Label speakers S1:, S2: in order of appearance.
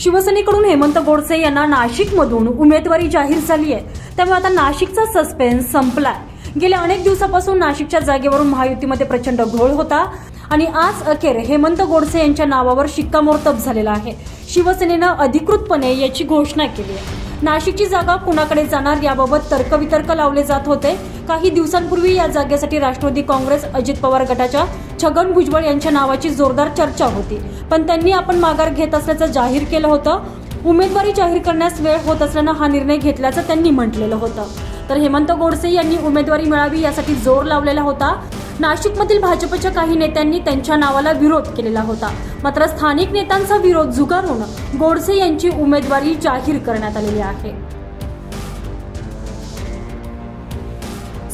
S1: शिवसेनेकडून हेमंत गोडसे यांना नाशिकमधून उमेदवारी जाहीर झाली आहे. त्यामुळे आता नाशिकचा सस्पेन्स संपलाय. गेल्या अनेक दिवसापासून नाशिकच्या जागेवरून महायुतीमध्ये प्रचंड घोळ होता आणि आज अखेर हेमंत गोडसे यांच्या नावावर शिक्कामोर्तब झालेला आहे. शिवसेनेनं अधिकृतपणे याची घोषणा केली आहे. नाशिकची जागा कुणाकडे जाणार याबाबत तर्कवितर्क लावले जात होते. काही दिवसांपूर्वी या जागेसाठी राष्ट्रवादी काँग्रेस अजित पवार गटाच्या छगन भुजबळ यांच्या नावाची जोरदार चर्चा होती. पण त्यांनी आपण माघार घेत असल्याचं जाहीर केलं होतं. उमेदवारी जाहीर करण्यास वेळ होत असल्यानं हा निर्णय घेतल्याचं त्यांनी म्हटलेलं होतं. तर हेमंत गोडसे यांनी उमेदवारी मिळावी यासाठी जोर लावलेला होता. नाशिकमधील भाजपच्या काही नेत्यांनी त्यांच्या नावाला विरोध केलेला होता. मात्र स्थानिक नेत्यांचा विरोध झुगारून गोडसे यांची उमेदवारी जाहीर करण्यात आलेली आहे.